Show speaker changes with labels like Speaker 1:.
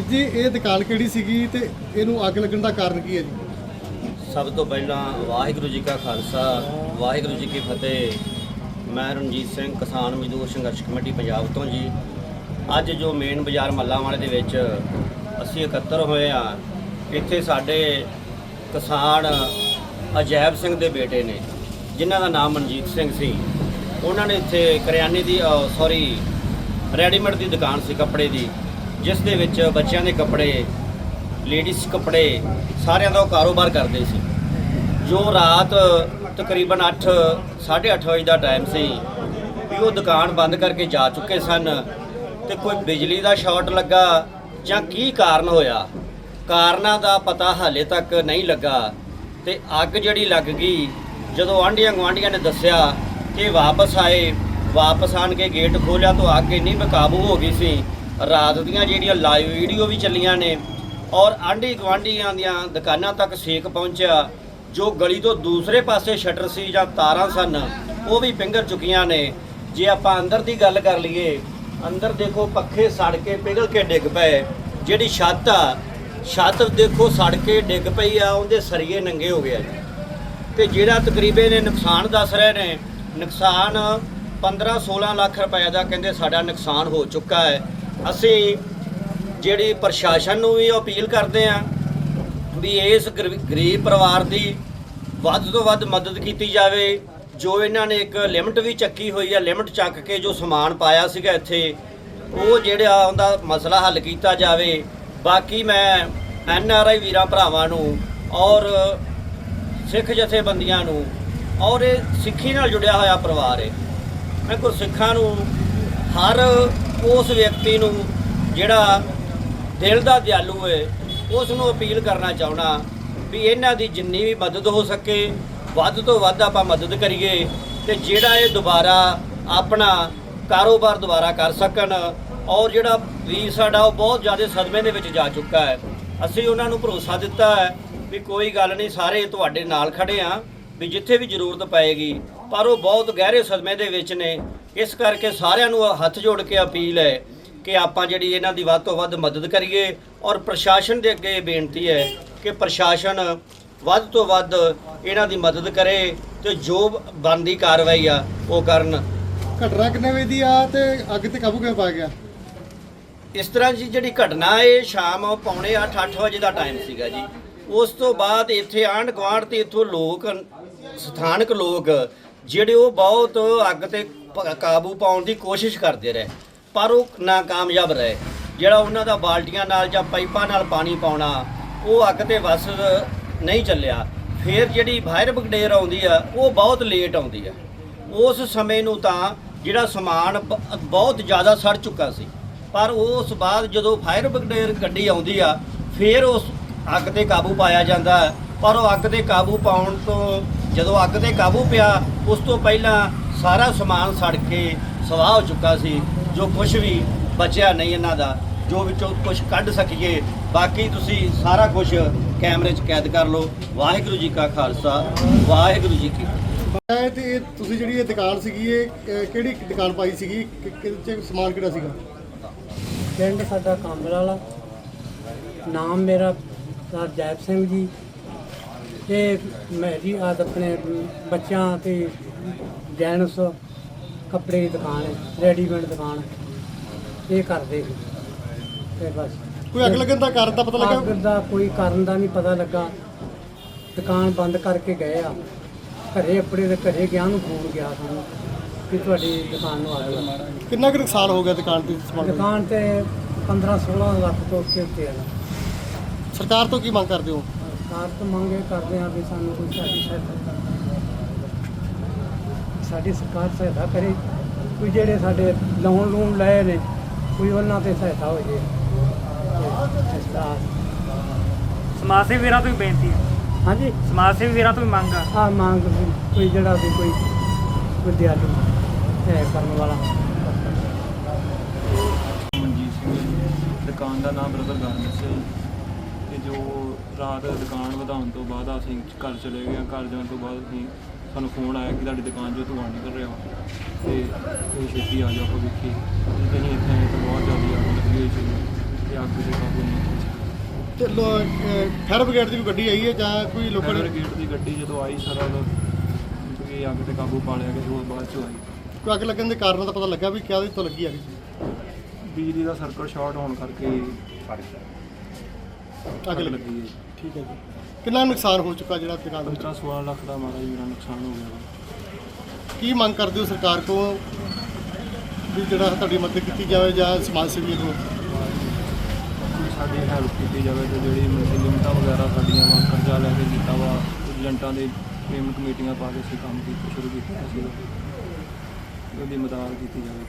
Speaker 1: ਜੀ, ਇਹ ਦੁਕਾਨ ਕਿਹੜੀ ਸੀਗੀ ਤੇ ਇਹਨੂੰ ਅੱਗ ਲੱਗਣ ਦਾ ਕਾਰਨ ਕੀ ਹੈ ਜੀ?
Speaker 2: ਸਭ ਤੋਂ ਪਹਿਲਾਂ ਵਾਹਿਗੁਰੂ ਜੀ ਕਾ ਖਾਲਸਾ, ਵਾਹਿਗੁਰੂ ਜੀ ਕੀ ਫਤਿਹ। ਮੈਂ ਰਣਜੀਤ ਸਿੰਘ, ਕਿਸਾਨ ਮਜ਼ਦੂਰ ਸੰਘਰਸ਼ ਕਮੇਟੀ ਪੰਜਾਬ ਤੋਂ ਜੀ। ਅੱਜ ਜੋ ਮੇਨ ਬਾਜ਼ਾਰ ਮੱਲਾ ਵਾਲੇ ਦੇ ਵਿੱਚ ਅਸੀਂ ਇਕੱਤਰ ਹੋਏ ਆ ਇੱਥੇ ਸਾਡੇ ਕਿਸਾਨ ਅਜੈਬ ਸਿੰਘ ਦੇ ਬੇਟੇ ਨੇ, ਜਿਨ੍ਹਾਂ ਦਾ ਨਾਮ ਮਨਜੀਤ ਸਿੰਘ ਸੀ। ਉਹਨਾਂ ਨੇ ਇੱਥੇ ਕਰਿਆਨੇ ਦੀ ਸੌਰੀ ਰੈਡੀਮੇਡ ਦੀ ਦੁਕਾਨ ਸੀ, ਕੱਪੜੇ ਦੀ। ਜਿਸ ਦੇ ਵਿੱਚ ਬੱਚਿਆਂ ਦੇ ਕੱਪੜੇ ਲੇਡੀਜ਼ ਕੱਪੜੇ, ਸਾਰਿਆਂ ਦਾ ਉਹ ਕਾਰੋਬਾਰ ਕਰਦੇ ਸੀ। ਜੋ ਰਾਤ ਤਕਰੀਬਨ 8 8:30 ਵਜੇ ਦਾ ਟਾਈਮ ਸੀ, ਵੀ ਉਹ ਦੁਕਾਨ ਬੰਦ ਕਰਕੇ ਜਾ ਚੁੱਕੇ ਸਨ ਤੇ ਕੋਈ ਬਿਜਲੀ ਦਾ ਸ਼ਾਰਟ ਲੱਗਾ ਜਾਂ ਕੀ ਕਾਰਨ ਹੋਇਆ, ਕਾਰਨਾਂ ਦਾ ਪਤਾ ਹਾਲੇ ਤੱਕ ਨਹੀਂ ਲੱਗਾ ਤੇ ਅੱਗ ਜਿਹੜੀ ਲੱਗ ਗਈ, ਜਦੋਂ ਆਂਢੀਆਂ ਗੁਆਂਢੀਆਂ ਨੇ ਦੱਸਿਆ ਕਿ ਵਾਪਸ ਆਏ, ਵਾਪਸ ਆਣ ਕੇ ਗੇਟ ਖੋਲਿਆ ਤਾਂ ਅੱਗ ਇੰਨੀ ਬੇਕਾਬੂ ਹੋ ਗਈ ਸੀ ਰਾਤ ਦੀਆਂ ਜਿਹੜੀਆਂ ਲਾਈਵ ਵੀਡੀਓ ਵੀ ਚੱਲੀਆਂ ਨੇ ਔਰ ਆਂਢੀ ਗੁਆਂਢੀਆਂ ਦੀਆਂ ਦੁਕਾਨਾਂ ਤੱਕ ਸੇਕ ਪਹੁੰਚਿਆ, ਜੋ ਗਲੀ ਤੋਂ ਦੂਸਰੇ ਪਾਸੇ ਸ਼ਟਰ ਸੀ ਜਾਂ ਤਾਰਾਂ ਸਨ, ਉਹ ਵੀ ਪਿੰਗਰ ਚੁੱਕੀਆਂ ਨੇ। ਜੇ ਆਪਾਂ ਅੰਦਰ ਦੀ ਗੱਲ ਕਰ ਲਈਏ, ਅੰਦਰ ਦੇਖੋ ਪੱਖੇ ਸੜ ਕੇ ਪਿਘਲ ਕੇ ਡਿੱਗ ਪਏ। ਜਿਹੜੀ ਛੱਤ ਆ, ਛੱਤ ਦੇਖੋ ਸੜ ਕੇ ਡਿੱਗ ਪਈ ਆ, ਉਹਦੇ ਸਰੀਏ ਨੰਗੇ ਹੋ ਗਏ ਆ ਤੇ ਜਿਹੜਾ ਤਕਰੀਬੇ ਨੇ ਨੁਕਸਾਨ ਦੱਸ ਰਹੇ ਨੇ, ਨੁਕਸਾਨ 15 16 ਲੱਖ ਰੁਪਏ ਦਾ ਕਹਿੰਦੇ ਸਾਡਾ ਨੁਕਸਾਨ ਹੋ ਚੁੱਕਾ ਹੈ। ਅਸੀਂ ਜਿਹੜੀ ਪ੍ਰਸ਼ਾਸਨ ਨੂੰ ਵੀ ਅਪੀਲ ਕਰਦੇ ਆ ਵੀ ਇਸ ਗਰ- ਗਰੀਬ ਪਰਿਵਾਰ ਦੀ ਵੱਧ ਤੋਂ ਵੱਧ ਮਦਦ ਕੀਤੀ ਜਾਵੇ। ਜੋ ਇਹਨਾਂ ਨੇ ਇੱਕ ਲਿਮਟ ਵੀ ਚੱਕੀ ਹੋਈ ਹੈ ਲਿਮਟ ਚੱਕ ਕੇ ਜੋ ਸਮਾਨ ਪਾਇਆ ਸੀਗਾ ਇੱਥੇ, ਉਹ ਜਿਹੜਾ ਉਹਦਾ ਮਸਲਾ ਹੱਲ ਕੀਤਾ ਜਾਵੇ। ਬਾਕੀ ਮੈਂ ਐਨ ਆਰ ਆਈ ਵੀਰਾਂ ਭਰਾਵਾਂ ਨੂੰ ਔਰ ਸਿੱਖ ਜਥੇਬੰਦੀਆਂ ਨੂੰ ਔਰ ਇਹ ਸਿੱਖੀ ਨਾਲ ਜੁੜਿਆ ਹੋਇਆ ਪਰਿਵਾਰ ਹੈ। ਮੈਂ ਕੋ ਸਿੱਖਾਂ ਨੂੰ ਹਰ ਉਸ ਵਿਅਕਤੀ ਨੂੰ ਜਿਹੜਾ ਦਿਲ ਦਾ ਦਿਆਲੂ ਹੈ ਉਸ ਨੂੰ ਅਪੀਲ ਕਰਨਾ ਚਾਹਣਾ ਵੀ ਇਹਨਾਂ ਦੀ ਜਿੰਨੀ ਵੀ ਮਦਦ ਹੋ ਸਕੇ, ਵੱਧ ਤੋਂ ਵੱਧ ਆਪਾਂ ਮਦਦ ਕਰੀਏ ਤੇ ਜਿਹੜਾ ਇਹ ਦੁਬਾਰਾ ਆਪਣਾ ਕਾਰੋਬਾਰ ਦੁਬਾਰਾ ਕਰ ਸਕਣ ਔਰ ਜਿਹੜਾ ਵੀਰ ਸਾਡਾ ਉਹ ਬਹੁਤ ਜ਼ਿਆਦਾ ਸਦਮੇ ਦੇ ਵਿੱਚ ਜਾ ਚੁੱਕਾ ਹੈ। ਅਸੀਂ ਉਹਨਾਂ ਨੂੰ ਭਰੋਸਾ ਦਿੱਤਾ ਹੈ ਵੀ ਕੋਈ ਗੱਲ ਨਹੀਂ, ਸਾਰੇ ਤੁਹਾਡੇ ਨਾਲ ਖੜੇ ਆ ਵੀ ਜਿੱਥੇ ਵੀ ਜ਼ਰੂਰਤ ਪਏਗੀ, ਪਰ ਉਹ ਬਹੁਤ ਗਹਿਰੇ ਸਦਮੇ ਦੇ ਵਿੱਚ ਨੇ ਇਸ ਕਰਕੇ ਸਾਰਿਆਂ ਨੂੰ ਹੱਥ ਜੋੜ ਕੇ ਅਪੀਲ ਹੈ ਕਿ ਆਪਾਂ ਜਿਹੜੀ ਇਹਨਾਂ ਦੀ ਵੱਧ ਤੋਂ ਵੱਧ ਮਦਦ ਕਰੀਏ ਔਰ ਪ੍ਰਸ਼ਾਸਨ ਦੇ ਅੱਗੇ ਇਹ ਬੇਨਤੀ ਹੈ ਕਿ ਪ੍ਰਸ਼ਾਸਨ ਵੱਧ ਤੋਂ ਵੱਧ ਇਹਨਾਂ ਦੀ ਮਦਦ ਕਰੇ ਤੇ ਜੋ ਬਣਦੀ ਕਾਰਵਾਈ ਆ ਉਹ ਕਰਨ।
Speaker 1: ਘਟਨਾ ਕਿੰਨੇ ਵਜੇ ਦੀ ਆ ਤੇ ਅੱਗ ਤੇ ਕਾਬੂ ਕਿਵੇਂ ਪਾ ਗਿਆ?
Speaker 2: ਇਸ ਤਰ੍ਹਾਂ ਜੀ ਜਿਹੜੀ ਘਟਨਾ ਇਹ ਸ਼ਾਮ ਪੌਣੇ 8 8 ਵਜੇ ਦਾ ਟਾਈਮ ਸੀਗਾ ਜੀ। ਉਸ ਤੋਂ ਬਾਅਦ ਇੱਥੇ ਆਂਢ ਗੁਆਂਢ ਤੇ ਇੱਥੋਂ ਲੋਕ ਸਥਾਨਕ ਲੋਕ ਜਿਹੜੇ ਉਹ ਬਹੁਤ ਅੱਗ ਤੇ ਕਾਬੂ ਪਾਉਣ ਦੀ ਕੋਸ਼ਿਸ਼ ਕਰਦੇ ਰਹੇ, ਪਰ ਉਹ ਨਾਕਾਮਯਾਬ ਰਹੇ। ਜਿਹੜਾ ਉਹਨਾਂ ਦਾ ਬਾਲਟੀਆਂ ਨਾਲ ਜਾਂ ਪਾਈਪਾਂ ਨਾਲ ਪਾਣੀ ਪਾਉਣਾ, ਉਹ ਅੱਗ ਤੇ ਵਸ ਨਹੀਂ ਚੱਲਿਆ। ਫਿਰ ਜਿਹੜੀ ਫਾਇਰ ਬ੍ਰਿਗੇਡ ਆਉਂਦੀ ਆ, ਉਹ ਬਹੁਤ ਲੇਟ ਆਉਂਦੀ ਆ। ਉਸ ਸਮੇਂ ਨੂੰ ਤਾਂ ਜਿਹੜਾ ਸਮਾਨ ਬ- ਬਹੁਤ ਜ਼ਿਆਦਾ ਸੜ ਚੁੱਕਾ ਸੀ। ਪਰ ਉਸ ਬਾਅਦ ਜਦੋਂ ਫਾਇਰ ਬ੍ਰਿਗੇਡ ਗੱਡੀ ਆਉਂਦੀ ਆ, ਫਿਰ ਉਸ ਅੱਗ ਤੇ ਕਾਬੂ ਪਾਇਆ ਜਾਂਦਾ। ਪਰ ਉਹ ਅੱਗ ਤੇ ਕਾਬੂ ਪਾਉਣ ਤੋਂ, ਜਦੋਂ ਅੱਗ ਤੇ ਕਾਬੂ ਪਿਆ, ਉਸ ਤੋਂ ਪਹਿਲਾਂ ਸਾਰਾ ਸਮਾਨ ਸੜ ਕੇ ਸਵਾਹ ਹੋ ਚੁੱਕਾ ਸੀ। ਜੋ ਕੁਝ ਵੀ ਬਚਿਆ ਨਹੀਂ ਇਹਨਾਂ ਦਾ ਜੋ ਵਿੱਚੋਂ ਕੁਝ ਕੱਢ ਸਕੀਏ ਬਾਕੀ ਤੁਸੀਂ ਸਾਰਾ ਕੁਝ ਕੈਮਰੇ 'ਚ ਕੈਦ ਕਰ ਲਓ। ਵਾਹਿਗੁਰੂ ਜੀ ਕਾ ਖਾਲਸਾ ਵਾਹਿਗੁਰੂ ਜੀ ਕੀ ਫਤਿਹ।
Speaker 1: ਇਹ ਤੇ ਇਹ ਤੁਸੀਂ ਜਿਹੜੀ ਇਹ ਦੁਕਾਨ ਸੀਗੀ ਇਹ ਕਿਹੜੀ ਦੁਕਾਨ ਪਾਈ ਸੀਗੀ? ਕਿ- ਕਿਹਦੇ ਚ ਸਮਾਨ ਕਿਹੜਾ ਸੀਗਾ?
Speaker 3: ਪਿੰਡ ਸਾਡਾ ਕਾਂਬਲ ਵਾਲਾ। ਨਾਮ ਮੇਰਾ ਸਰ ਜੈਪ ਸਿੰਘ ਜੀ। ਤੇ ਮੇਰੀ ਆਦ ਆਪਣੇ ਬੱਚਿਆਂ ਤੇ ਜੈਨਸ ਕੱਪੜੇ ਦੀ ਦੁਕਾਨ ਹੈ ਰੈਡੀਮੇਡ ਦੁਕਾਨ ਇਹ ਕਰਦੇ ਸੀ। ਤੇ ਬਸ।
Speaker 1: ਕੋਈ ਅੱਗ ਲੱਗਣ ਦਾ ਕਾਰਨ ਤਾਂ ਪਤਾ ਲੱਗਾ?
Speaker 3: ਅੱਗ ਦਾ ਕੋਈ ਕਾਰਨ ਦਾ ਨਹੀਂ ਪਤਾ ਲੱਗਾ। ਦੁਕਾਨ ਬੰਦ ਕਰਕੇ ਗਏ ਆ। ਘਰੇ ਆਪਣੇ ਦੇ ਘਰੇ ਗਿਆ ਨੂੰ ਫੋਨ ਗਿਆ ਸਾਨੂੰ ਕਿ ਤੁਹਾਡੀ ਦੁਕਾਨ ਨੂੰ ਅੱਗ ਲੱਗੀ
Speaker 1: ਕਿੰਨਾ ਕੁ ਨੁਕਸਾਨ ਹੋ ਗਿਆ ਦੁਕਾਨ ਤੇ ਸਮਾਨ ਦਾ?
Speaker 3: ਦੁਕਾਨ ਤੇ 15 16 ਲੱਖ ਤੋਂ ਉੱਤੇ ਉੱਤੇ ਆ।
Speaker 1: ਸਰਕਾਰ ਤੋਂ ਕੀ ਮੰਗ ਕਰਦੇ ਹੋ?
Speaker 3: ਸਰਕਾਰ ਤੋਂ ਮੰਗੇ ਕਰਦੇ ਆ ਵੀ ਸਾਨੂੰ ਕੋਈ ਸਾਡੀ ਸਹਾਇਤਾ ਸਾਡੀ ਸਰਕਾਰ ਸਹਾਇਤਾ ਕਰੇ ਕੋਈ ਜਿਹੜੇ ਸਾਡੇ ਲੋਨ ਲੂਨ ਲਏ ਨੇ ਕੋਈ ਉਹਨਾਂ ਤੇ ਸਹਾਇਤਾ ਹੋ ਜੇ।
Speaker 4: ਸਮਾਜ ਸੇਵੀ ਵੀਰਾਂ ਤੋਂ ਵੀ ਬੇਨਤੀ ਹੈ।
Speaker 3: ਹਾਂਜੀ?
Speaker 4: ਸਮਾਜ ਸੇਵੀ ਵੀਰਾਂ ਤੋਂ ਵੀ ਮੰਗ ਆ।
Speaker 3: ਆ ਮੰਗ ਵੀ ਕੋਈ ਜਿਹੜਾ ਵੀ ਕੋਈ ਵਿਦਿਆਲੂ ਹੈ ਕਰਨ ਵਾਲਾ।
Speaker 5: ਮਨਜੀਤ ਸਿੰਘ ਜੀ। ਦੁਕਾਨ ਦਾ ਨਾਮ ਬ੍ਰਦਰ ਗਾਰਮੈਂਟਸ ਤੇ ਜੋ ਰਾਤ ਦੁਕਾਨ ਵਧਾਉਣ ਤੋਂ ਬਾਅਦ ਅਸੀਂ ਘਰ ਚਲੇ ਗਏ। ਘਰ ਜਾਣ ਤੋਂ ਬਾਅਦ ਅਸੀਂ ਸਾਨੂੰ ਫੋਨ ਆਇਆ ਕਿ ਤੁਹਾਡੀ ਦੁਕਾਨ 'ਚੋਂ ਧੂੰਆਂ ਨਿਕਲ ਰਿਹਾ ਵਾ। ਤੇ ਇਹ ਛੇਤੀ ਆ ਜਾਓ ਆਪਾਂ ਵੇਖੀਏ। ਤੇ ਅਸੀਂ ਇੱਥੇ ਆਏ ਤਾਂ ਬਹੁਤ ਜ਼ਿਆਦਾ ਅੱਗ ਲੱਗੀ ਹੋਈ ਸੀ। ਤੇ ਅੱਗ ਦੇ ਕਾਬੂ ਨਹੀਂ
Speaker 1: ਤੇ ਫਾਇਰ ਬ੍ਰਿਗੇਡ ਦੀ ਕੋਈ ਗੱਡੀ ਆਈ ਹੈ ਜਾਂ ਕੋਈ ਲੋਕਾਂ
Speaker 5: ਫਾਇਰ ਗੇਟ ਦੀ ਗੱਡੀ ਜਦੋਂ ਆਈ ਸਾਰਾ ਉਹਦਾ ਕਿ ਅੱਗ ਤੇ ਕਾਬੂ ਪਾ ਲਿਆ ਗਿਆ ਉਹ ਬਾਅਦ ਚ ਆਈ।
Speaker 1: ਕੋਈ ਅੱਗ ਲੱਗਣ ਦੇ ਕਾਰਨ ਦਾ ਪਤਾ ਲੱਗਾ ਵੀ ਕਿਹਦੇ ਤੋਂ ਲੱਗੀ ਅੱਗ?
Speaker 5: ਬਿਜਲੀ ਦਾ ਸਰਕਟ ਸ਼ਾਰਟ ਹੋਣ ਕਰਕੇ
Speaker 1: ਅੱਗ ਲੱਗੀ।
Speaker 5: ਲੱਗੀ ਹੈ
Speaker 1: ਠੀਕ ਹੈ ਜੀ। ਕਿੰਨਾ ਨੁਕਸਾਨ ਹੋ ਚੁੱਕਾ ਜਿਹੜਾ ਦੁਕਾਨ ਵਿੱਚ?
Speaker 5: 15 16 ਲੱਖ ਦਾ ਮਾਰਾ ਜੀ ਮੇਰਾ ਨੁਕਸਾਨ ਹੋ ਗਿਆ ਵਾ।
Speaker 1: ਕੀ ਮੰਗ ਕਰਦੇ ਹੋ ਸਰਕਾਰ ਕੋਲ ਵੀ ਜਿਹੜਾ ਤੁਹਾਡੀ ਮਦਦ ਕੀਤੀ ਜਾਵੇ ਜਾਂ ਸਮਾਜ ਕੋਲ?
Speaker 5: ਕੋਈ ਸਾਡੀ ਹੈਲਪ ਕੀਤੀ ਜਾਵੇ ਤੇ ਜਿਹੜੀ ਮਤਲਬ ਲਿਮਟਾਂ ਵਗੈਰਾ ਸਾਡੀਆਂ ਵਾ ਕਰਜ਼ਾ ਲੈ ਕੇ ਕੀਤਾ ਵਾ ਏਜੰਟਾਂ ਦੇ ਪੇਮੈਂਟ ਕਮੇਟੀਆਂ ਪਾ ਕੇ ਅਸੀਂ ਕੰਮ ਕੀਤਾ ਸ਼ੁਰੂ ਕੀਤਾ ਸੀ ਉਹਦੀ ਮਦਦ ਕੀਤੀ ਜਾਵੇ।